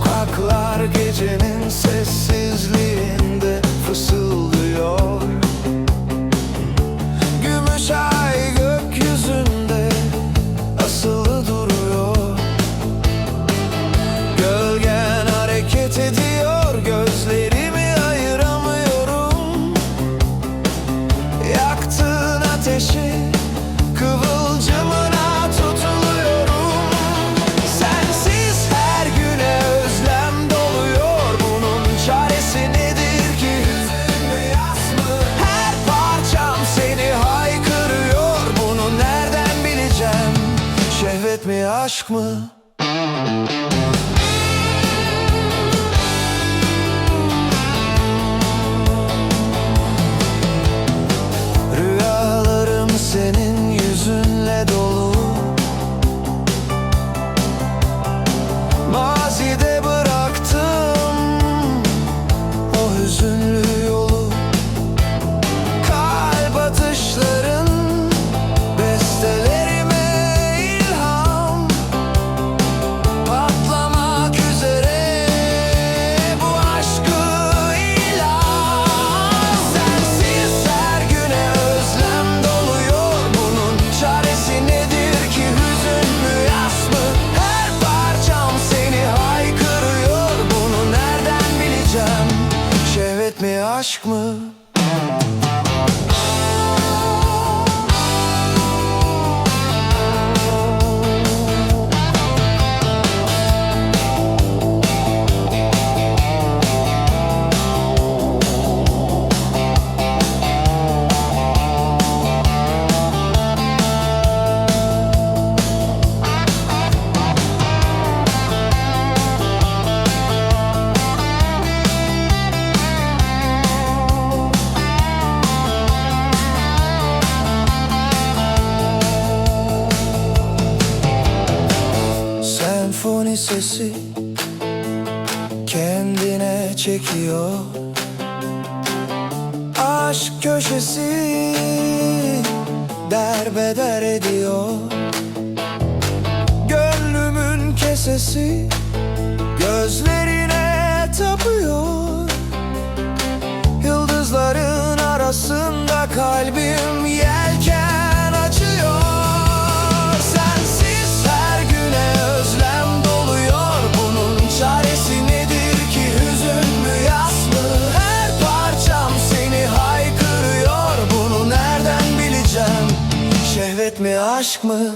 Sokaklar gecenin sessizliğinde fısıldıyor. Gümüş ay gökyüzünde asılı duruyor. Gölgen hareket ediyor Cehalet mi aşk mı? sesi kendine çekiyor. Aşk köşesi derbeder ediyor. Gönlümün kesesi gözlerine tapıyor. Yıldızların arasında Şehvet mi aşk mı?